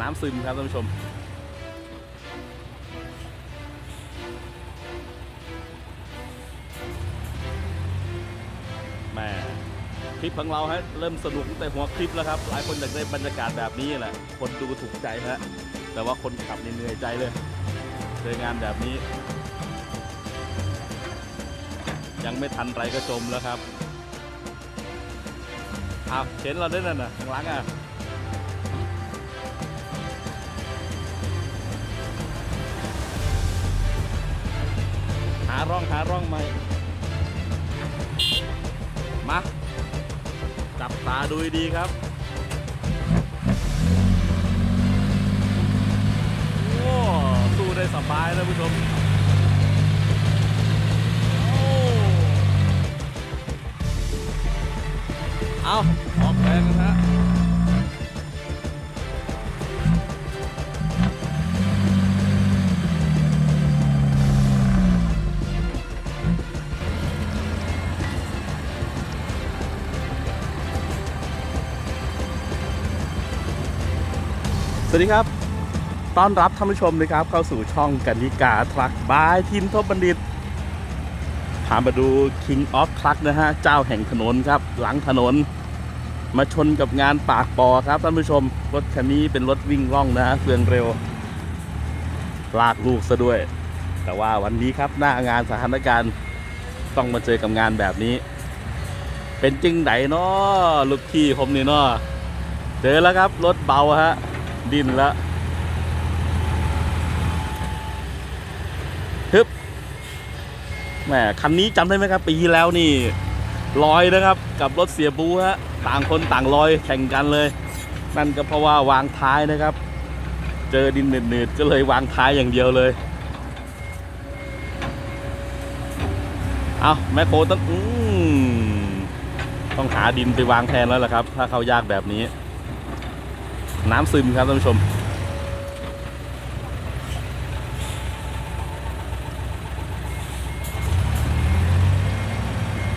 น้ำซึมครับท่านผู้ชมแหม่คลิปของเราฮะเริ่มสนุกตั้งแต่หัวคลิปแล้วครับ หลายคนอยากได้บรรยากาศแบบนี้แหละ คนดูถูกใจฮะ แต่ว่าคนขับเหนื่อยใจเลยเจองานแบบนี้ ยังไม่ทันไรก็จมแล้วครับอ้าวเห็นเราได้นั่นน่ะข้างหลังอะาร่องหาร่องไหมมาจับตาดูดีครับ โอ้สู้ได้สบายนะผู้ชมเอาออกแรงกันฮะ วัสดีครับต้อนรับท่านผู้ชมนะครับ เข้าสู่ช่องกันนิกาทรัคบายทินทบบัณฑิตพามาดู King of Truck นะฮะ เจ้าแห่งถนนครับ หลังถนน มาชนกับงานปากปอครับท่านผู้ชม รถคันนี้เป็นรถวิ่งร่องนะฮะเครื่องเร็ว ลากลูกซะด้วย แต่ว่าวันนี้ครับหน้างานสถานการณ์ต้องมาเจอกับงานแบบนี้ เป็นจึงไหนเนาะลูกพี่ผมนี่เนาะเจอแล้วครับรถเบาฮะ ดินล้วฮึบแหมคันนี้จำได้ไหมครับ ปีที่แล้วนี่ลอยนะครับ กับรถเสียบูฮะต่างคนต่างลอยแข่งกันเลย นั่นก็เพราะว่าวางท้ายนะครับ เจอดินเหนืดๆก็เลยวางท้ายอย่างเดียวเลยเอาแมคโครต้องอต้องหาดินไปวางแทนแล้วล่ะครับ ถ้าเขายากแบบนี้ น้ำซึมครับท่านผู้ชม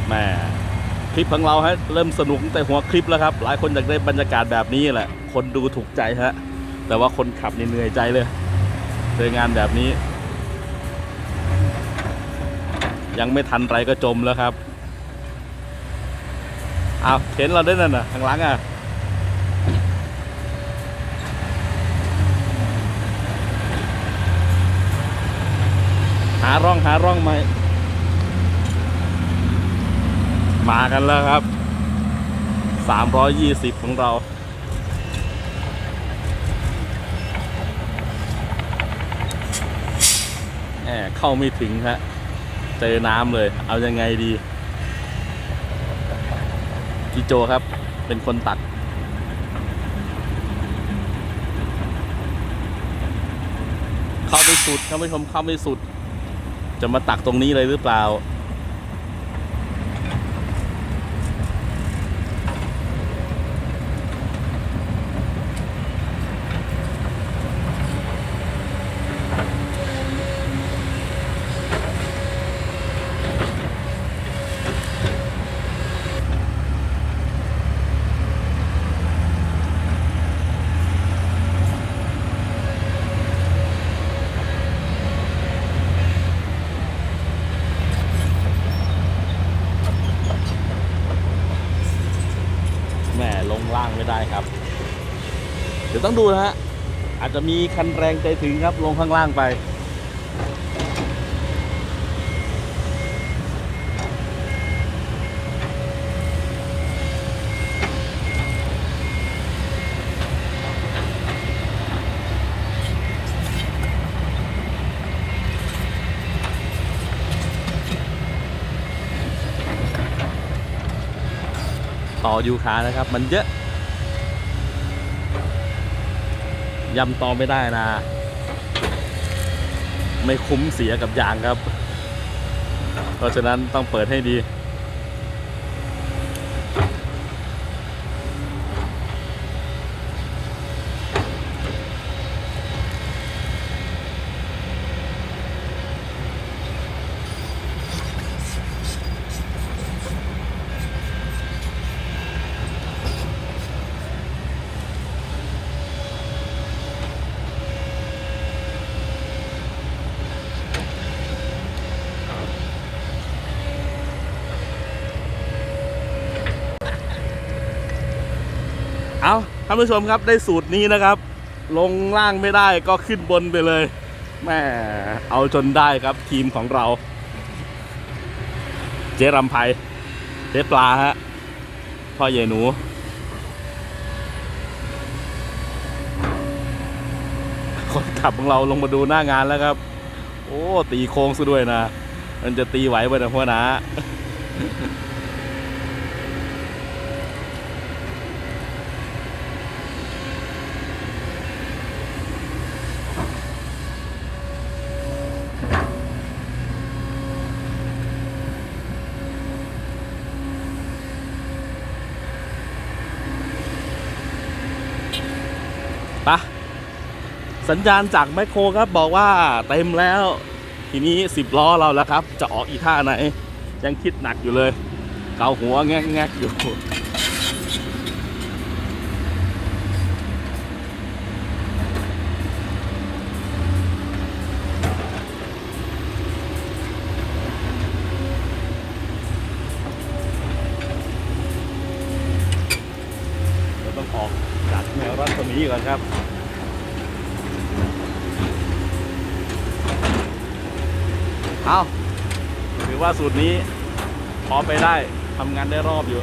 แม่คลิปของเราฮะเริ่มสนุกตั้งแต่หัวคลิปแล้วครับ หลายคนอยากได้บรรยากาศแบบนี้แหละ คนดูถูกใจฮะ แต่ว่าคนขับนี่เหนื่อยใจเลยเจองานแบบนี้ ยังไม่ทันไรก็จมแล้วครับ อ้าวเห็นเราได้นั่นน่ะ ข้างหลังอะ ร่องหาร่องไหมมากันแล้วครับ 320 ของเราแหมเข้าไม่ถึงฮะ เจอน้ำเลย เอายังไงดีพี่โจครับ เป็นคนตัดเข้าไม่สุดท่านผู้ชมเข้าไม่สุด จะมาตักตรงนี้เลยหรือเปล่า ลงล่างไม่ได้ครับ เดี๋ยวต้องดูนะฮะอาจจะมีคันแรงใจถึงครับลงข้างล่างไป ต่อยูคานะครับ มันเยอะยำต่อไม่ได้นะ ไม่คุ้มเสียกับยางครับ เพราะฉะนั้นต้องเปิดให้ดี ท่านผู้ชมครับได้สูตรนี้นะครับ ลงล่างไม่ได้ก็ขึ้นบนไปเลยแม่เอาจนได้ครับทีมของเรา เจ๊รำไพเจ๊ปลาฮะพ่อใหญ่หนูคนขับของเราลงมาดูหน้างานแล้วครับ โอ้ ตีโค้งซะด้วยนะ มันจะตีไหวไปนะพ่อนะ ปะสัญญาณจากแมคโครครับบอกว่าเต็มแล้ว ทีนี้สิบล้อเราแล้วครับ จะออกอีท่าไหน ยังคิดหนักอยู่เลย เกาหัวแงแงกๆอยู่ วรัศมีก่อนครับเอาถือว่าสูตรนี้พอไปได้ทำงานได้รอบอยู่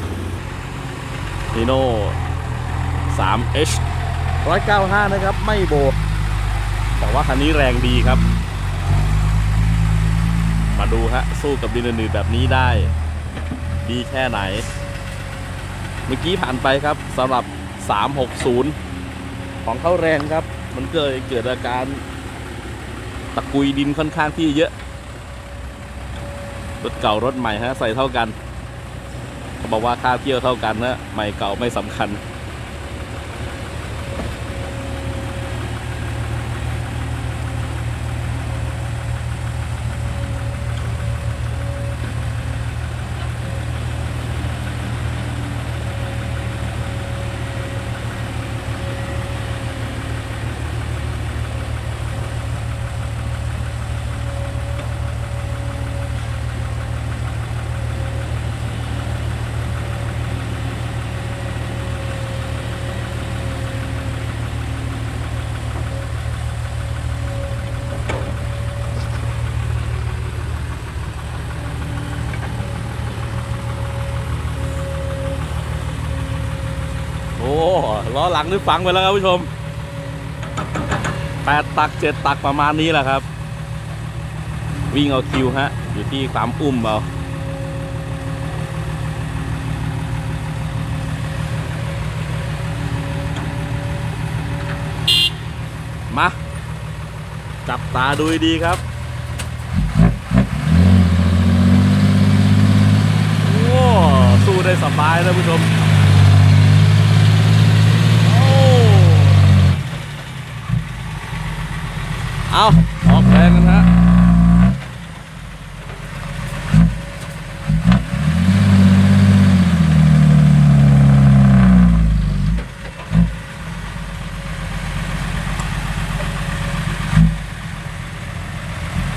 นีโน่ 3H 195 นะครับ ไม่โบกแต่ว่าคันนี้แรงดีครับ มาดูฮะ สู้กับดินอื่นๆแบบนี้ได้ ดีแค่ไหน เมื่อกี้ผ่านไปครับสำหรับ 360 ของเขาแรงครับ มันเกิดเกิดอาการตะกุยดินค่อนข้างที่เยอะ รถเก่ารถใหม่ฮะใส่เท่ากัน เขาบอกว่าค่าเที่ยวเท่ากันนะใหม่เก่าไม่สำคัญ โอ้ล้อ หลังนี่ฟังไปแล้วครับผู้ชมแปดตักเจ็ดตักประมาณนี้แหละครับ วิ่งเอาคิวฮะ อยู่ที่ความอุ้มเอามา จับตาดูดีครับ โอ้ สู้ได้สบายนะผู้ชม โอ้ เอาออกแรงกันฮะ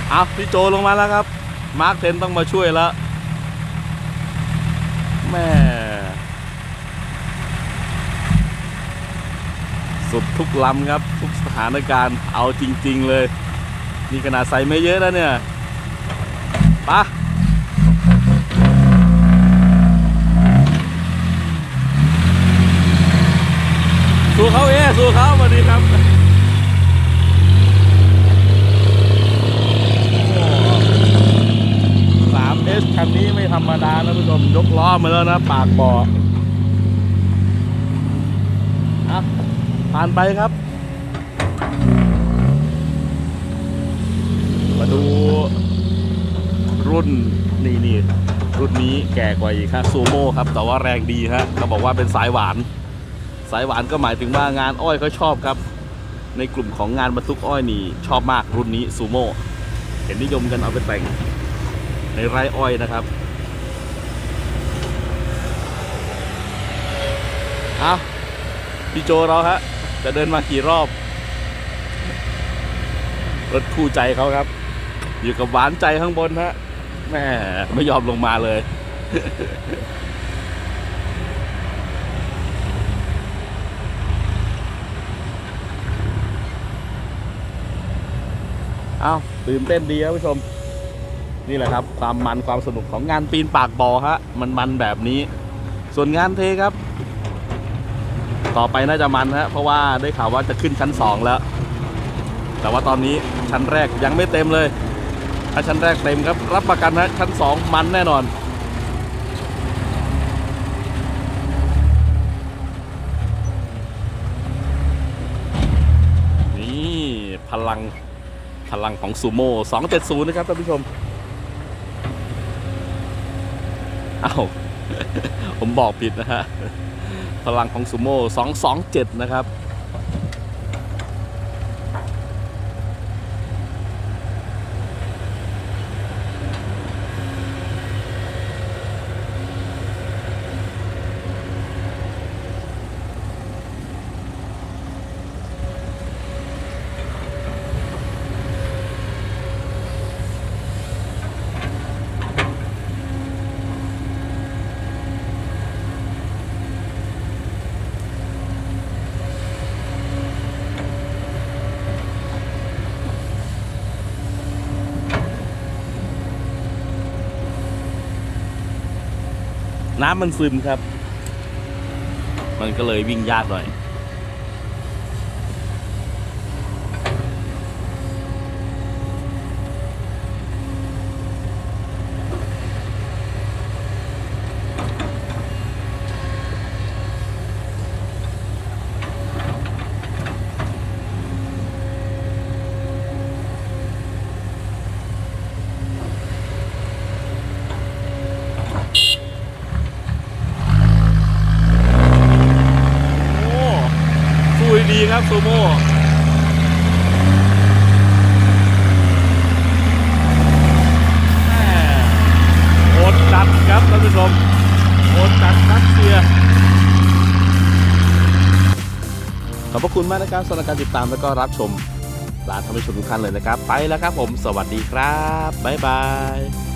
เอาพี่โจลงมาแล้วครับ มาร์คเทนต้องมาช่วยแล้วแม่ สุดทุกลำครับ ทุกสถานการณ์เอาจริง ๆ เลย นี่ขนาดใส่ไม่เยอะแล้วเนี่ยปะสู้เขาเอ้สู้เขาสวัสดีครับสามเอสคันนี้ไม่ธรรมดานะผู้ชมยกล้อมาแล้วนะ ปากบ่ออะ ผ่านไปครับ มาดูรุ่นนี่นี่รุ่นนี้แก่กว่าอีกครับซูโม่ครับ แต่ว่าแรงดีฮะเขาบอกว่าเป็นสายหวาน สายหวานก็หมายถึงว่างานอ้อยเขาชอบครับ ในกลุ่มของงานบรรทุกอ้อยนี่ชอบมากรุ่นนี้ซูโม่เห็นนิยมกันเอาไปแต่งในไร่อ้อยนะครับเอาพี่โจเราฮะ จะเดินมากี่รอบ รถคู่ใจเขาครับ อยู่กับหวานใจข้างบนฮะแม่ไม่ยอมลงมาเลย เอาตื่นเต้นดีครับผู้ชม นี่แหละครับ ความมันความสนุกของงานปีนปากบ่อฮะ มันมันแบบนี้ ส่วนงานเทครับ ต่อไปน่าจะมันฮะเพราะว่าได้ข่าวว่าจะขึ้นชั้นสองแล้ว แต่ว่าตอนนี้ชั้นแรกยังไม่เต็มเลย ถ้าชั้นแรกเต็มครับ รับประกันนะชั้นสองมันแน่นอน นี่พลังพลังของซูโม่270 นะครับท่านผู้ชมอ้าวผมบอกผิดนะฮะ พลังของซูโม่227 นะครับ น้ำมันซึมครับ มันก็เลยวิ่งยากหน่อย โอ้สู้ดี ครับซูโม่โอดจัดครับท่านผู้ชมโอดจัดรัสเซียขอบพระคุณมากนะครับสำหรับการติดตามแล้วก็รับชมลาท่านผู้ชมทุกท่านเลยนะครับ ไปแล้วครับผม สวัสดีครับ บ๊ายบาย